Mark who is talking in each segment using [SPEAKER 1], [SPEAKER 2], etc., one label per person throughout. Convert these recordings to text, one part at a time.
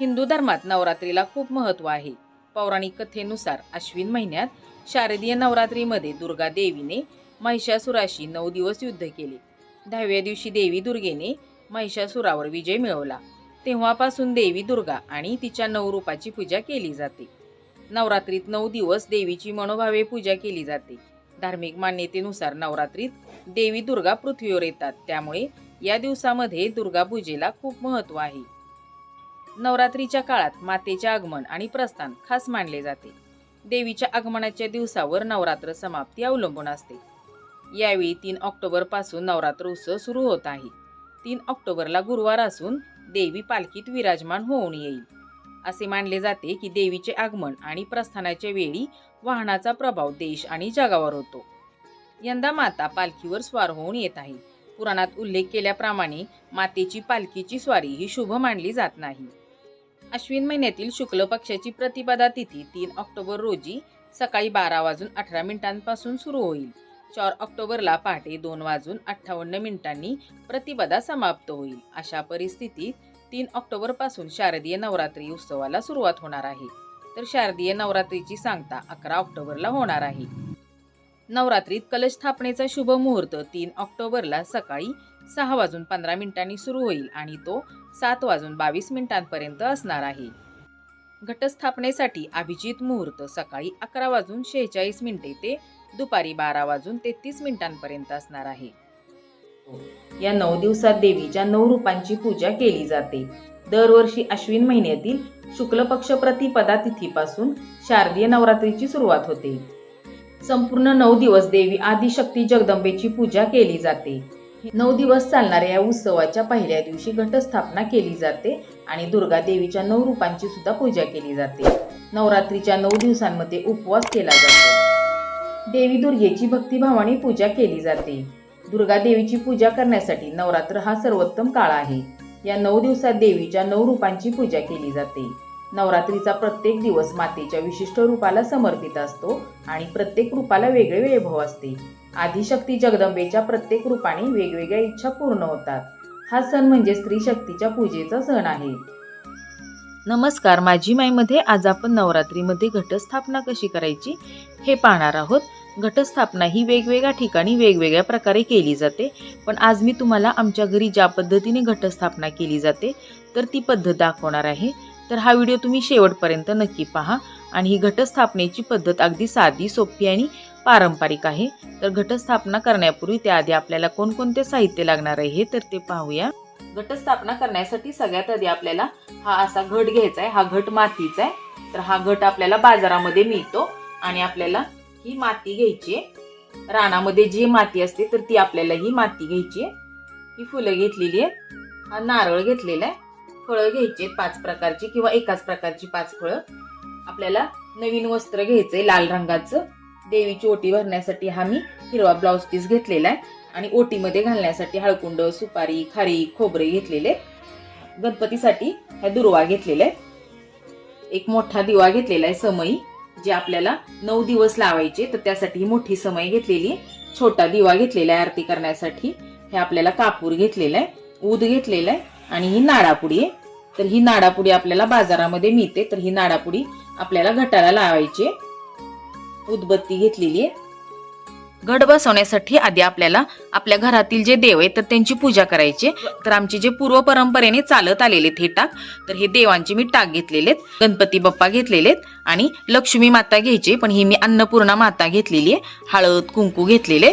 [SPEAKER 1] हिंदू धर्मात नवरात्रीला खूप महत्त्व आहे. पौराणिक कथेनुसार अश्विन महिन्यात शारदीय नवरात्रीमध्ये दुर्गा देवीने महिषासुराशी नऊ दिवस युद्ध केले. दहाव्या दिवशी देवी दुर्गेने महिषासुरावर विजय मिळवला. तेव्हापासून देवी दुर्गा आणि तिच्या नऊ रूपाची पूजा केली जाते. नवरात्रीत नऊ दिवस देवीची मनोभावे पूजा केली जाते. धार्मिक मान्यतेनुसार नवरात्रीत देवी दुर्गा पृथ्वीवर येतात. त्यामुळे या दिवसामध्ये दुर्गा पूजेला खूप महत्त्व आहे. नवरात्रीच्या काळात मातेचे आगमन आणि प्रस्थान खास मानले जाते. देवीच्या आगमनाच्या दिवसावर नवरात्र समाप्ती अवलंबून असते. यावेळी तीन ऑक्टोबरपासून नवरात्र उत्सव सुरू होत आहे. तीन ऑक्टोबरला गुरुवार असून देवी पालखीत विराजमान होऊन येईल. असे मानले जाते की देवीचे आगमन आणि प्रस्थानाच्या वेळी वाहनाचा प्रभाव देश आणि जगावर होतो. यंदा माता पालखीवर स्वार होऊन येत आहे. पुराणात उल्लेख केल्याप्रमाणे मातेची पालखीची स्वारी ही शुभ मानली जात नाही. अश्विन महिन्यातील शुक्ल पक्षाची प्रतिपदा तिथी तीन ऑक्टोबर रोजी सकाळी बारा वाजून अठरा मिनिटांपासून सुरू होईल. चार ऑक्टोबरला पहाटे दोन वाजून अठ्ठावन्न मिनिटांनी प्रतिपदा समाप्त होईल. अशा परिस्थितीत तीन ऑक्टोबरपासून शारदीय नवरात्री उत्सवाला सुरुवात होणार आहे. तर शारदीय नवरात्रीची सांगता अकरा ऑक्टोबरला होणार आहे. नवरात्रीत कलश स्थापनेचा शुभ मुहूर्त तीन ऑक्टोबरला सकाळी सहा वाजून पंधरा मिनिटांनी सुरू होईल आणि तो सात वाजून बावीस मिनिटांपर्यंत असणार आहे. घटस्थापनेसाठी अभिजित मुहूर्त सकाळी अकरा वाजून शेहेचाळीस मिनिटे ते दुपारी बारा वाजून तेहतीस मिनिटांपर्यंत असणार आहे. या नऊ दिवसात देवीच्या नऊ रूपांची पूजा केली जाते. दरवर्षी अश्विन महिन्यातील शुक्ल पक्ष प्रतिपदा तिथीपासून शारदीय नवरात्रीची सुरुवात होते. संपूर्ण नऊ दिवस देवी आदिशक्ती जगदंबेची पूजा केली जाते. नऊ दिवस चालणाऱ्या या उत्सवाच्या पहिल्या दिवशी घटस्थापना केली जाते आणि दुर्गा देवीच्या नऊ रूपांची सुद्धा पूजा केली जाते. नवरात्रीच्या नऊ दिवसांमध्ये उपवास केला जातो. देवी दुर्गेची भक्तिभावाने पूजा केली जाते. दुर्गा देवीची पूजा करण्यासाठी नवरात्र हा सर्वोत्तम काळ आहे. या नऊ दिवसात देवीच्या नऊ रूपांची पूजा केली जाते. नवरात्रीचा प्रत्येक दिवस मातेच्या विशिष्ट रूपाला समर्पित असतो आणि प्रत्येक रूपाला वेगळे वैभव असते. आदिशक्ती जगदंबेच्या प्रत्येक रूपाने वेगवेगळ्या इच्छा पूर्ण होतात. हा सण म्हणजे स्त्री शक्तीच्या पूजेचा सण आहे. नमस्कार माझी माईमध्ये आज आपण नवरात्रीमध्ये घटस्थापना कशी करायची हे पाहणार आहोत. घटस्थापना ही वेगवेगळ्या ठिकाणी वेगवेगळ्या प्रकारे केली जाते. पण आज मी तुम्हाला आमच्या घरी ज्या पद्धतीने घटस्थापना केली जाते तर ती पद्धत दाखवणार आहे. तर हा व्हिडिओ तुम्ही शेवटपर्यंत नक्की पहा. आणि ही घटस्थापनेची पद्धत अगदी साधी सोपी आणि पारंपरिक आहे. तर घटस्थापना करण्यापूर्वी त्याआधी आपल्याला कोणकोणते साहित्य लागणार आहे तर ते पाहूया. घटस्थापना करण्यासाठी सगळ्यात आधी आपल्याला हा असा घट घ्यायचा आहे. हा घट मातीचा आहे. तर हा घट आपल्याला बाजारामध्ये मिळतो आणि आपल्याला ही माती घ्यायची आहे. रानामध्ये जी माती असते तर ती आपल्याला ही माती घ्यायची आहे. ही फुलं घेतलेली आहे हा नारळ घेतलेला आहे. फळं घ्यायची आहेत पाच प्रकारची किंवा एकाच प्रकारची पाच फळं. आपल्याला नवीन वस्त्र घ्यायचंय लाल रंगाचं. देवीची ओटी भरण्यासाठी हा मी हिरवा ब्लाऊज पीस घेतलेला आहे. आणि ओटीमध्ये घालण्यासाठी हळकुंड सुपारी खारी खोबरे घेतलेले गणपतीसाठी ह्या दुर्वा घेतलेल्या एक मोठा दिवा घेतलेला आहे समई जे आपल्याला नऊ दिवस लावायचे तर त्यासाठी ही मोठी समय घेतलेली आहे. छोटा दिवा घेतलेला आहे आरती करण्यासाठी. हे आपल्याला कापूर घेतलेला आहे ऊद घेतलेला आहे आणि ही नाडापुडी आहे. तर ही नाडापुडी आपल्याला बाजारामध्ये मिळते तर ही नाडापुडी आपल्याला घटाला लावायची आहे. उदबत्ती घेतलेली आहे. घट बसवण्यासाठी आधी आपल्याला आपल्या घरातील जे देव आहेत तर त्यांची पूजा करायची आहे. तर आमचे जे पूर्व परंपरेने चालत आलेले हे टाक. तर हे देवांचे मी टाक घेतलेले आहेत. गणपती बाप्पा घेतलेले आहेत. आणि लक्ष्मी माता घ्यायची पण ही मी अन्नपूर्णा माता घेतलेली आहे. हळद कुंकू घेतलेले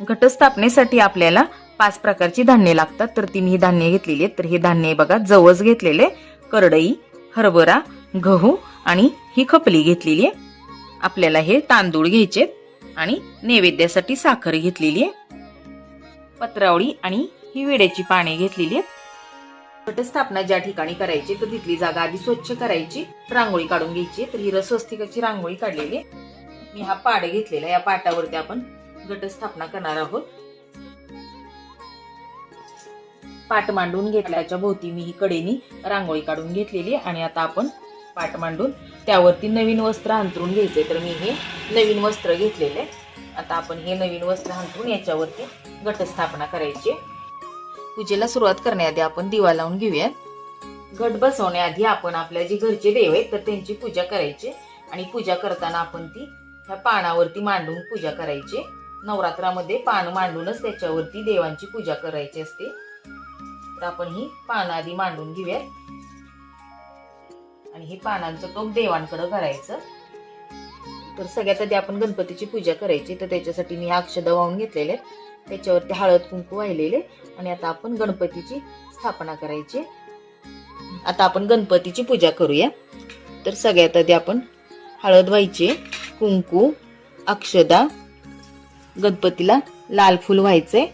[SPEAKER 1] घटस्थापनेसाठी आपल्याला पाच प्रकारची धान्य लागतात. तर तिने ही धान्य घेतलेली आहेत. तर हे धान्य बघा जवस घेतलेले करडई हरभरा गहू आणि ही खपली घेतलेली आहे. आपल्याला हे तांदूळ घ्यायचे आणि नैवेद्यासाठी साखर घेतलेली आहे. पत्रावळी आणि ही विड्याची पाने घेतलेली आहेत. घटस्थापना ज्या ठिकाणी करायची तर तिथली जागा आधी स्वच्छ करायची रांगोळी काढून घ्यायची तर ही रसोस्तिकाची रांगोळी काढलेली आहे. मी हा पाड घेतलेला या पाटावरती आपण घटस्थापना करणार आहोत. पाट मांडून घेतल्याच्या भोवती मी ही कडेनी रांगोळी काढून घेतलेली आहे आणि आता आपण पाट मांडून त्यावरती नवीन वस्त्र अंतरून घ्यायचे तर मी हे नवीन वस्त्र घेतलेले. आता आपण हे नवीन वस्त्र अंतरून याच्यावरती घटस्थापना करायची. पूजेला सुरुवात करण्याआधी आपण दिवा लावून घेऊयात. घट बसवण्याआधी आपण आपल्या जे घरचे देव आहेत तर त्यांची पूजा करायची. आणि पूजा करताना आपण ती ह्या पानावरती मांडून पूजा करायची. नवरात्रामध्ये पान मांडूनच त्याच्यावरती देवांची पूजा करायची असते. तर आपण ही पानं आधी मांडून घेऊयात. आणि हे पानांचं टोक देवांकडं करायचं. तर सगळ्यात आधी आपण गणपतीची पूजा करायची. तर त्याच्यासाठी मी अक्षदा वाहून घेतलेले आहेत. त्याच्यावरती हळद कुंकू वाहिलेले आणि आता आपण गणपतीची स्थापना करायची आता आपण गणपतीची पूजा करूया. तर सगळ्यात आधी आपण हळद व्हायची कुंकू अक्षदा गणपतीला लाल फूल व्हायचे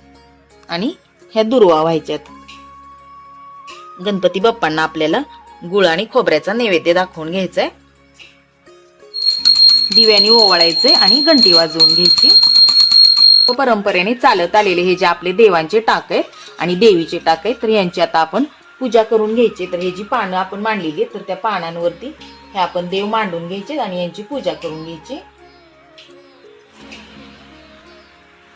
[SPEAKER 1] आणि ह्या दुर्वा व्हायच्यात. गणपती बाप्पांना आपल्याला गुळ आणि खोबऱ्याचा नैवेद्य दाखवून घ्यायचा आहे दिव्याने ओवाळायचे आणि घंटी वाजवून घ्यायची. परंपरेने चालत आलेले हे जे आपले देवांचे टाक आहेत आणि देवीचे टाक आहेत तर यांची आता आपण पूजा करून घ्यायची. तर हे जी पानं आपण मांडलेली आहेत तर त्या पानांवरती हे आपण देव मांडून घ्यायचे आणि यांची पूजा करून घ्यायची.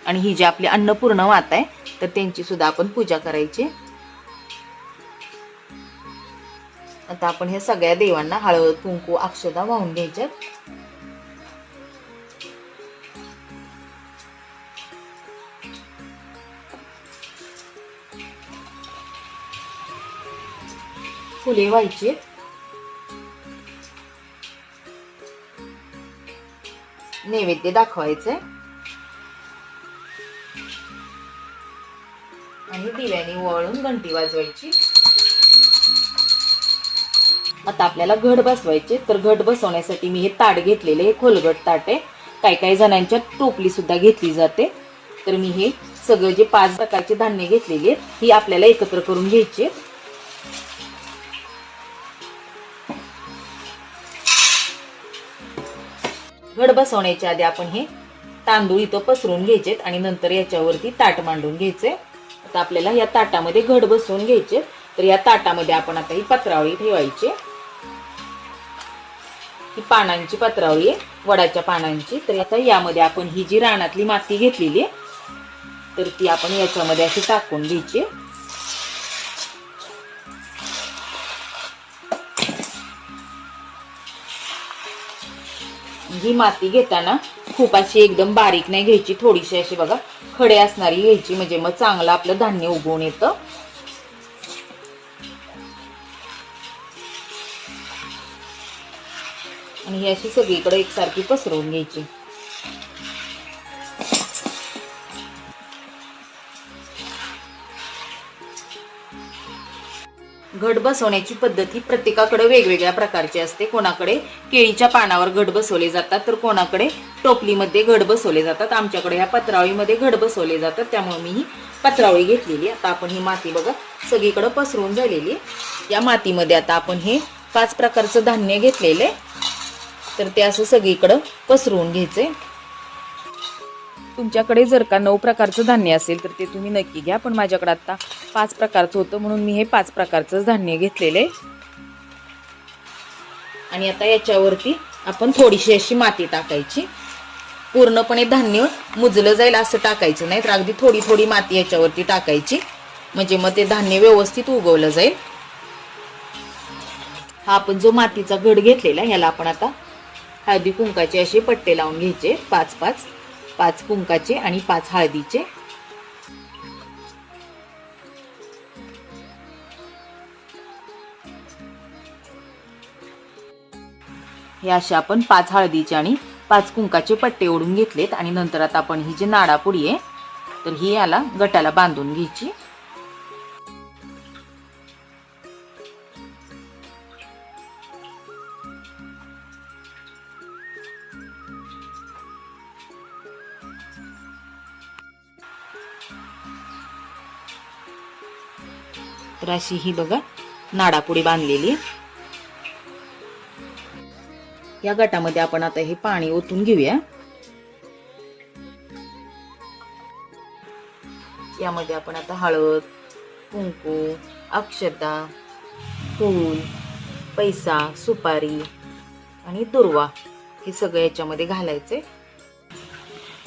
[SPEAKER 1] आणि ही जी आपली अन्नपूर्ण माता आहे तर त्यांची सुद्धा आपण पूजा करायची. आता आपण ह्या सगळ्या देवांना हळद कुंकू अक्षदा वाहून घ्यायच्यात. फुले व्हायची. नैवेद्य दाखवायचंय आणि दिव्याने वळून घंटी वाजवायची. आता आपल्याला घट बसवायचे तर घट बसवण्यासाठी मी हे ताट घेतलेले हे खोलगट ताट आहे. काही काही जणांच्या टोपली सुद्धा घेतली जाते. तर मी हे सगळं जे पाच प्रकारचे धान्य घेतलेली आहेत ही आपल्याला एकत्र करून घ्यायची घड बसवण्याच्या आधी आपण हे तांदूळ इथं पसरून घ्यायचेत आणि नंतर याच्यावरती ताट मांडून घ्यायचे आता आपल्याला या ताटामध्ये घड बसवून घ्यायचे तर या ताटामध्ये आपण आता ही पत्रावळी ठेवायची ही पानांची पत्रावळी आहे वडाच्या पानांची. तर आता यामध्ये आपण ही जी रानातली माती घेतलेली आहे तर ती आपण याच्यामध्ये अशी टाकून घ्यायची. ही माती घेताना खूप अशी एकदम बारीक नाही घ्यायची थोडीशी अशी बघा खडे असणारी घ्यायची म्हणजे मग चांगलं आपलं धान्य उगवून येतं. आणि ही अशी सगळीकडे एकसारखी पसरवून घ्यायची. घट बसवण्याची पद्धत ही प्रत्येकाकडे वेगवेगळ्या प्रकारची असते. कोणाकडे केळीच्या पानावर घट बसवले जातात तर कोणाकडे टोपलीमध्ये घट बसवले जातात. आमच्याकडे ह्या पत्रावळीमध्ये घट बसवले जातात. त्यामुळे मी ही पत्रावळी घेतलेली आता आपण ही माती बघा सगळीकडे पसरून झालेली आहे. या मातीमध्ये आता आपण हे पाच प्रकारचं धान्य घेतलेलं आहे. तर ते असं सगळीकडं पसरवून घ्यायचे. तुमच्याकडे जर का नऊ प्रकारचं धान्य असेल तर ते तुम्ही नक्की घ्या पण माझ्याकडे आता पाच प्रकारचं होतं म्हणून मी हे पाच प्रकारचं धान्य घेतलेलं. आहे आणि आता याच्यावरती आपण थोडीशी अशी माती टाकायची. पूर्णपणे धान्य मुजलं जाईल असं टाकायचं नाही तर अगदी थोडी थोडी माती याच्यावरती टाकायची. म्हणजे मग ते धान्य व्यवस्थित उगवलं जाईल. हा आपण जो मातीचा घड घेतलेला ह्याला आपण आता हळदी कुंकाचे असे पट्टे लावून घ्यायचे. पाच पाच. पाच कुंकाचे आणि पाच हळदीचे. हे असे आपण पाच हळदीचे आणि पाच कुंकाचे पट्टे ओढून घेतलेत आणि नंतर आता आपण ही जी नाडापुडी आहे तर ही याला गटाला बांधून घ्यायची. तर अशी ही बघा नाडापुडी बांधलेली आहे. या गटामध्ये आपण आता हे पाणी ओतून घेऊया यामध्ये आपण आता हळद कुंकू अक्षता फूल पैसा सुपारी आणि दुर्वा हे सगळं याच्यामध्ये घालायचे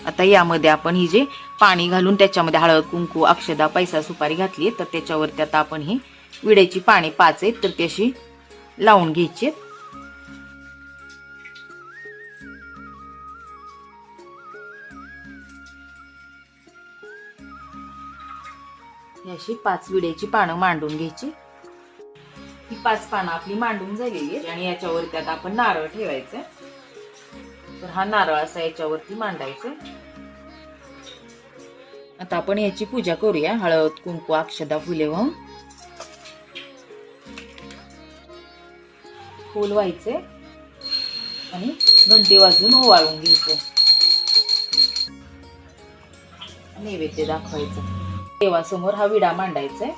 [SPEAKER 1] आता यामध्ये आपण ही जे पाणी घालून त्याच्यामध्ये हळद कुंकू अक्षदा पैसा सुपारी घातली तर त्याच्यावरती आता आपण ही विड्याची पाने पाच आहेत तर ती लावून घ्यायची अशी पाच विड्याची पानं मांडून घ्यायची. ही पाच पानं आपली मांडून झालेली आहेत आणि याच्यावर त्यात आपण नारळ ठेवायचं तर हा नारळ असा याच्यावरती मांडायचा. आता आपण याची पूजा करूया. हळद कुंकू अक्षदा फुले वाहून फुल व्हायचे. आणि घंटी वाजून ओवाळून घ्यायचे. नैवेद्य दाखवायचं. देवासमोर हा विडा मांडायचा आहे.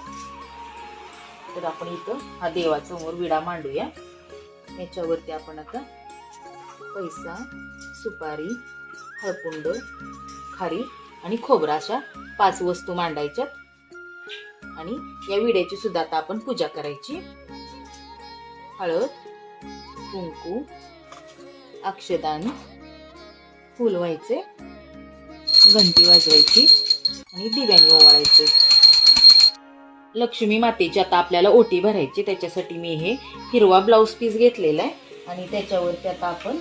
[SPEAKER 1] तर आपण इथं हा देवासमोर विडा मांडूया. याच्यावरती आपण आता पैसा सुपारी हळकुंड खारी आणि खोबरा अशा पाच वस्तू मांडायच्यात. आणि या विड्याची सुद्धा आता आपण पूजा करायची. हळद कुंकू अक्षदान फुल व्हायचे घंटी वाजवायची आणि दिव्याने ओवाळायचे. लक्ष्मी मातेची आता आपल्याला ओटी भरायची त्याच्यासाठी मी हे हिरवा ब्लाऊज पीस घेतलेला आहे. आणि त्याच्यावरती आता आपण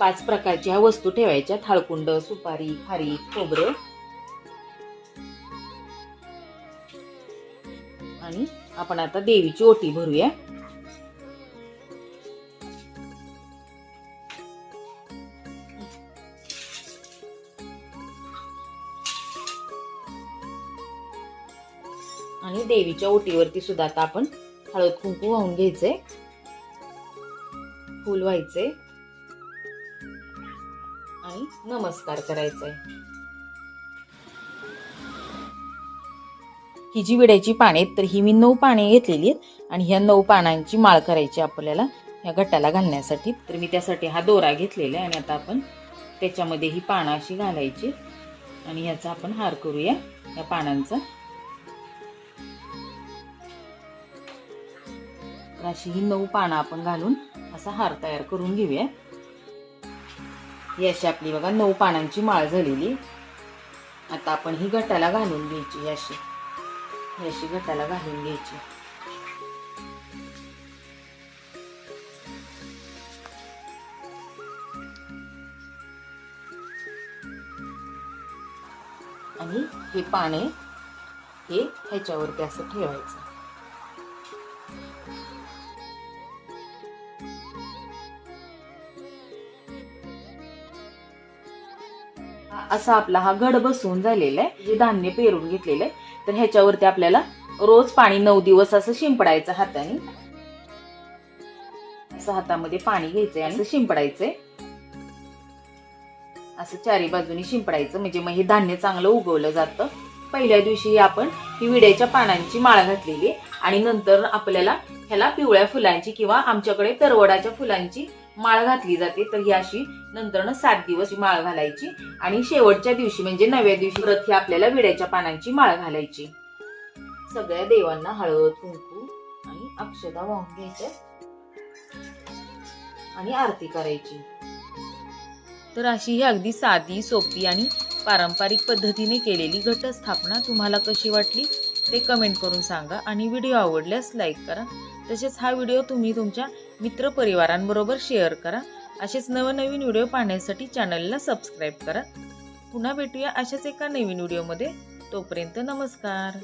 [SPEAKER 1] पाच प्रकारच्या ह्या वस्तू ठेवायच्या. थाळकुंड सुपारी खारी खोबरं. आणि आपण आता देवीची ओटी भरूया. आणि देवीच्या ओटीवरती सुद्धा आता आपण हळद कुंकू वाहून घ्यायचंय. फुल व्हायचे आणि नमस्कार करायचा आहे ही जी विड्याची पाने आहेत तर ही मी नऊ पाने घेतलेली आहेत आणि ह्या नऊ पानांची माळ करायची आपल्याला ह्या गटाला घालण्यासाठी. तर मी त्यासाठी हा दोरा घेतलेला आहे आणि आता आपण त्याच्यामध्ये ही पानं अशी घालायची आणि ह्याचा आपण हार करूया या पानांचा. तर अशी ही नऊ पानं आपण घालून असा हार तयार करून घेऊया. ही अशी आपली बघा नऊ पानांची माळ झालेली. आता आपण ही गटाला घालून घ्यायची ही अशी. ही अशी गटाला घालून घ्यायची. आणि हे पाने हे ह्याच्यावरती असं ठेवायचं. असा आपला हा गड बसवून झालेला आहे जे धान्य पेरून घेतलेलं आहे. तर ह्याच्यावरती आपल्याला रोज पाणी नऊ दिवस असं शिंपडायचं हाताने. असं हातामध्ये पाणी घ्यायचंय आणि असं शिंपडायचंय. असं चारी बाजूनी शिंपडायचं म्हणजे मग हे धान्य चांगलं उगवलं जातं. पहिल्या दिवशी आपण ही विड्याच्या पानांची माळ घातलेली आणि नंतर आपल्याला ह्याला पिवळ्या फुलांची किंवा आमच्याकडे तरवडाच्या फुलांची माळ घातली जाते तर ही अशी नंतर सात दिवस माळ घालायची. आणि शेवटच्या दिवशी म्हणजे नव्या दिवशी परत ही आपल्याला विड्याच्या पानांची माळ घालायची. सगळ्या देवांना हळद कुंकू आणि अक्षदा वाहून घ्यायच्या. आणि आरती करायची. तर अशी ही अगदी साधी सोपी आणि पारंपरिक पद्धतीने केलेली घटस्थापना तुम्हाला कशी वाटली ते कमेंट करून सांगा. आणि व्हिडिओ आवडल्यास लाईक करा. तसेच हा व्हिडिओ तुम्ही तुमच्या मित्रपरिवारांबरोबर शेअर करा. असेच नवनवीन व्हिडिओ पाहण्यासाठी चॅनलला सबस्क्राईब करा. पुन्हा भेटूया अशाच एका नवीन व्हिडिओमध्ये. तोपर्यंत नमस्कार.